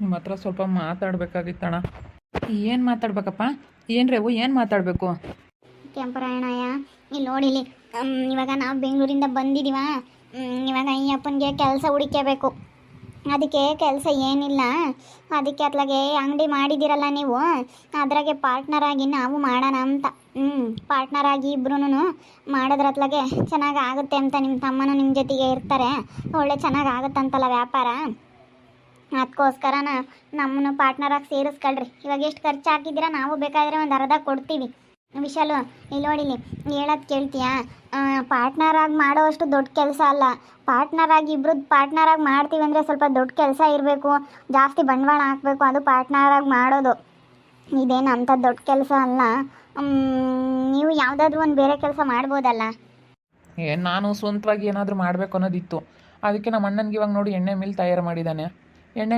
ನಿಮ್ಮ ಹತ್ರ ಸ್ವಲ್ಪ ಮಾತಾಡ್ಬೇಕಾಗಿತ್ತಣ್ಣ. ಏನು ಮಾತಾಡ್ಬೇಕಪ್ಪ? ಏನು ರೇವು, ಏನು ಮಾತಾಡಬೇಕು? ಕೆಂಪರಾಯಣಯ್ಯ ಇಲ್ಲಿ ನೋಡಿಲಿ ಇವಾಗ ನಾವು ಬೆಂಗಳೂರಿಂದ ಬಂದಿದ್ದೀವ ಇವಾಗ ಈ ಅಪ್ಪನಿಗೆ ಕೆಲಸ ಹುಡುಕಬೇಕು ಅದಕ್ಕೆ ಕೆಲಸ ಏನಿಲ್ಲ. ಅದಕ್ಕೆ ಅತ್ಲಾಗೆ ಅಂಗಡಿ ಮಾಡಿದ್ದೀರಲ್ಲ ನೀವು. ಅದ್ರಾಗೆ ಪಾರ್ಟ್ನರ್ ಆಗಿ ನಾವು ಮಾಡೋಣ ಅಂತ. ಹ್ಞೂ ಪಾರ್ಟ್ನರ್ ಆಗಿ ಇಬ್ರು ಮಾಡೋದ್ರ ಅತ್ಲಾಗೆ ಚೆನ್ನಾಗಿ ಆಗುತ್ತೆ ಅಂತ ನಿಮ್ಮ ತಮ್ಮನೂ ನಿಮ್ಮ ಜೊತೆಗೆ ಇರ್ತಾರೆ. ಒಳ್ಳೆ ಚೆನ್ನಾಗಿ ಆಗುತ್ತಂತಲ್ಲ ವ್ಯಾಪಾರ. ಅದಕ್ಕೋಸ್ಕರನ ನಮ್ಮನ್ನು ಪಾರ್ಟ್ನರಾಗಿ ಸೇರಿಸ್ಕೊಳ್ರಿ. ಇವಾಗ ಎಷ್ಟು ಖರ್ಚು ಹಾಕಿದ್ದೀರಾ ನಾವು ಬೇಕಾದರೆ ಒಂದು ಅರ್ಧ ಕೊಡ್ತೀವಿ. ವಿಶಾಲು, ಇಲ್ಲಿ ನೋಡಿಲಿ ಹೇಳೋದು ಕೇಳ್ತೀಯಾ? ಪಾರ್ಟ್ನರಾಗಿ ಮಾಡೋವಷ್ಟು ದೊಡ್ಡ ಕೆಲಸ ಅಲ್ಲ. ಪಾರ್ಟ್ನರಾಗಿ ಇಬ್ರದ್ದು ಪಾರ್ಟ್ನರ್ ಆಗಿ ಮಾಡ್ತೀವಿ ಅಂದರೆ ಸ್ವಲ್ಪ ದೊಡ್ಡ ಕೆಲಸ ಇರಬೇಕು. ಜಾಸ್ತಿ ಬಂಡವಾಳ ಹಾಕಬೇಕು, ಅದು ಪಾರ್ಟ್ನರಾಗಿ ಮಾಡೋದು. ಇದೇನು ಅಂಥ ದೊಡ್ಡ ಕೆಲಸ ಅಲ್ಲ. ನೀವು ಯಾವುದಾದ್ರೂ ಒಂದು ಬೇರೆ ಕೆಲಸ ಮಾಡ್ಬೋದಲ್ಲ? ಏ, ನಾನು ಸ್ವಂತವಾಗಿ ಏನಾದರೂ ಮಾಡಬೇಕು ಅನ್ನೋದಿತ್ತು. ಅದಕ್ಕೆ ನಮ್ಮ ಅಣ್ಣನಿಗೆ ಇವಾಗ ನೋಡಿ ಎಣ್ಣೆ ಮಿಲ್ ತಯಾರು ಮಾಡಿದ್ದಾನೆ ಎಣ್ಣೆ